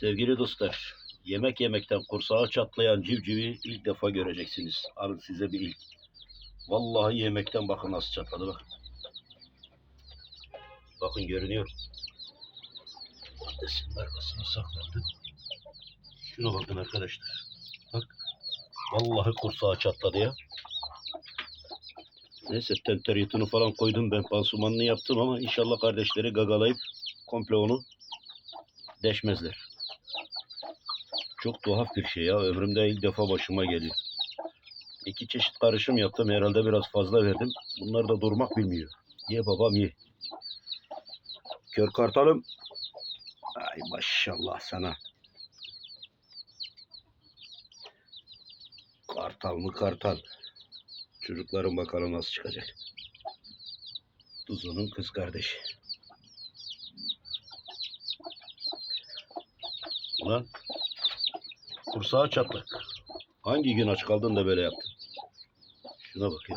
Sevgili dostlar, yemek yemekten kursağı çatlayan civcivi ilk defa göreceksiniz. Alın size bir ilk. Vallahi yemekten bakın nasıl çatladı bak. Bakın görünüyor. Patatesinin arkasına saklandı. Şuna bakın arkadaşlar. Bak. Vallahi kursağı çatladı ya. Neyse tenter yutunu falan koydum ben pansumanını yaptım ama inşallah kardeşleri gagalayıp komple onu deşmezler. Çok tuhaf bir şey ya. Ömrümde ilk defa başıma geliyor. İki çeşit karışım yaptım. Herhalde biraz fazla verdim. Bunlar da durmak bilmiyor. Ye babam ye. Kör kartalım. Ay maşallah sana. Kartal mı kartal? Çocukların bakalım nasıl çıkacak. Duzu'nun kız kardeşi. Ulan kursağı çatlak. Hangi gün aç kaldın da böyle yaptın? Şuna bak ya.